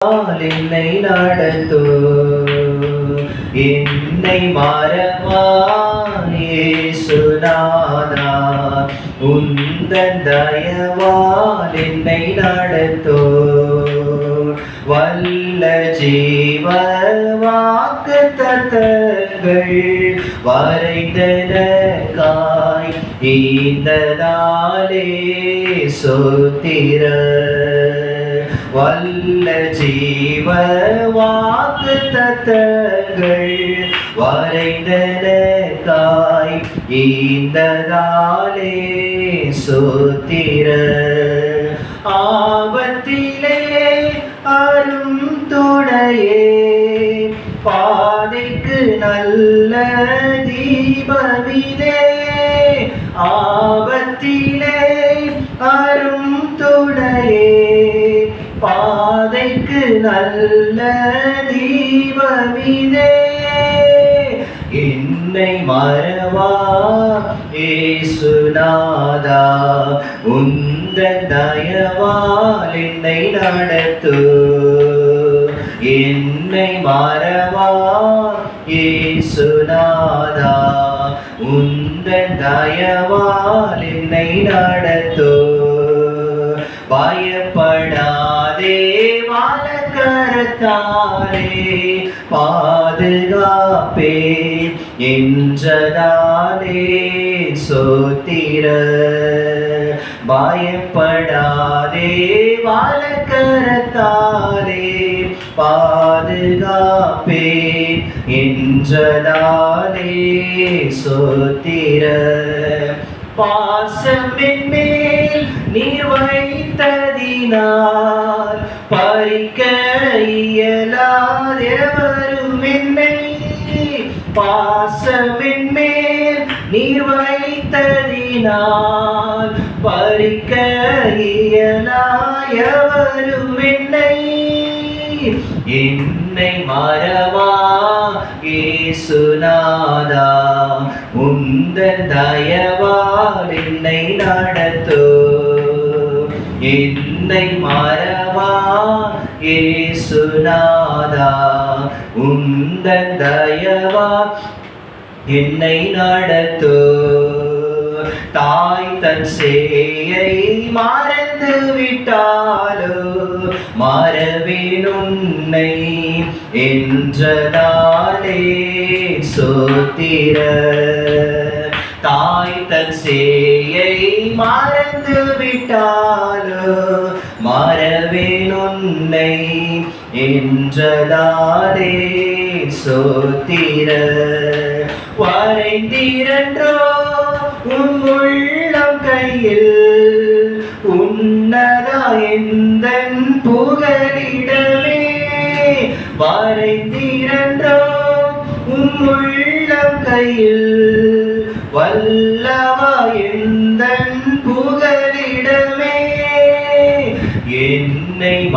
என்னை நடத்தோ என்னை மறவா இயேசுநாதா உந்தன் தயவால் என்னை நடத்தோ. வல்ல ஜீவ வாக்கு தத்தங்கள் வரைந்தனக்காய் இந்த நாளே சோத்திர. வல்ல ஜீவ வாக்கு தத்தங்கள் வரைந்தனக்காய் இந்த நாளே சோத்திர. ஆபத்திலே அரும் துணையே. பாதைக்கு நல்ல தீபமே. பாதைக்கு நல்ல தீபமிதே. என்னை மறவா ஏசுநாதா? உந்த தயவால் என்னை நடத்து. என்னை மறவா ஏசுநாதா? உந்த தயவால் என்னை நடத்து. பயப்படாதே தாரே பாதுகாப்பே என்றதாலே சோத்திர. பயப்படாதே வாழக்கரத்தாலே பாதுகாப்பே என்றதாலே சோத்திர. பாசமின் மேல் நீர் வைத்ததினா பறிக்க இயலாதெவரும் என்னை பாசமின் நீர் வைத்ததினால் பறிக்க இயலாயவரும் என்னை என்னை மறவா ஏசுநாதா உந்தன் தயவால் என்னை நடத்தோ. என்னை மறவா ஏசுநாதா உந்தன் தயவால் என்னை நடத்து. தாய் தன் சேயை மறந்து விட்டாலோ மறவேன் என்றதாலே சோத்திர. தாய் தன் சேயை மறந்து விட்டாலோ? மறவேன் உன்னை என்றதாலே சோத்திர. வரைந்திரன்றோ உன் உள்ளம் கையில்? உன்னதா எந்த புகலிடமே? வரைந்திரன்றோ உன் உள்ளம் கையில்? வல்லவா என்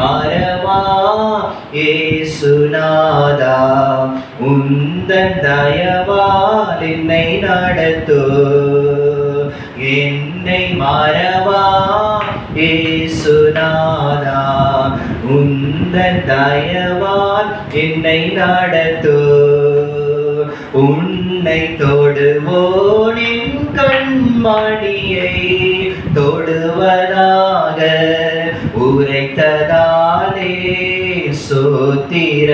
மரமா மறவா ஏசுநாதா உந்தன் தயவால் என்னை நடத்து என்னை மறவா ஏசுநாதா உந்தன் தயவால் என்னை நடத்து உன்னை தொடுவோனின் கண்மணியை தொடுவதாக உரைத்ததாலே சோத்திர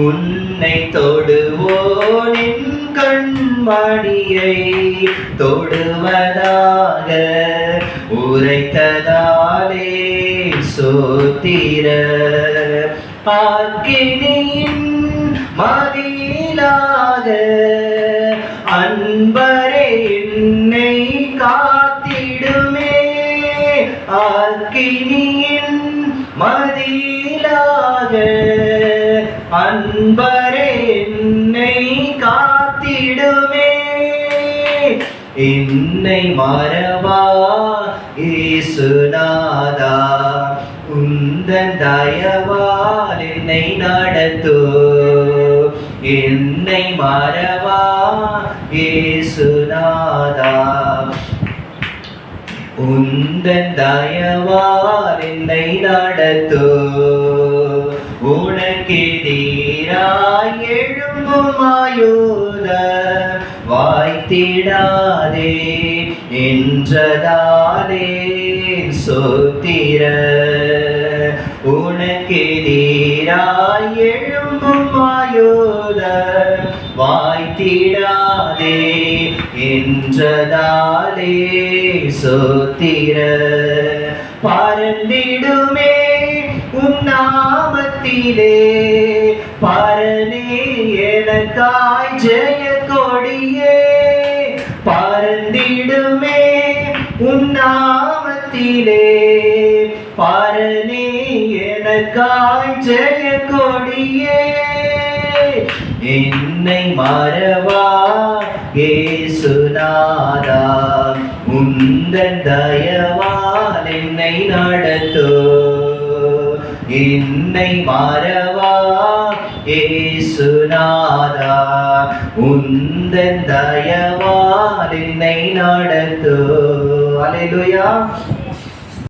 உன்னை தொடுவோனின் கண்மணியை தொடுவதாக உரைத்ததாலே சோத்திர. அக்கினியின் மதியிலாக அன்பரே ஆக்கினியின் மதியிலாக அன்பரே என்னை காத்திடுமே. என்னை மறவா ஏசுநாதா உந்தன் தயவால் என்னை நடத்தோ. என்னை மறவா ஏ உந்தன் தயவால் என்னை நடத்தோ உனக்கெதிராய் எழும்பும் ஆயுத வாய்த்திடாதே என்றதாலே சோத்திர. உனக்கெதிராய் எழும்பும் வாயோதர் வாய்த்திடாதே என்றதாலே சோத்திர. பறந்திடுமே உன் நாமத்திலே பரனே எனக்காய் ஜெய கொடியே. பறந்திடுமே உன் நாமத்திலே எனக்காய் ஜெய கொடியே. என்னை மறவா? ஏசுநாதா உந்தன் தயவால் என்னை நடத்தோ. என்னை மறவா? ஏசுநாதா உந்தன் தயவால் என்னை நடத்தோ. அலையிலுயா.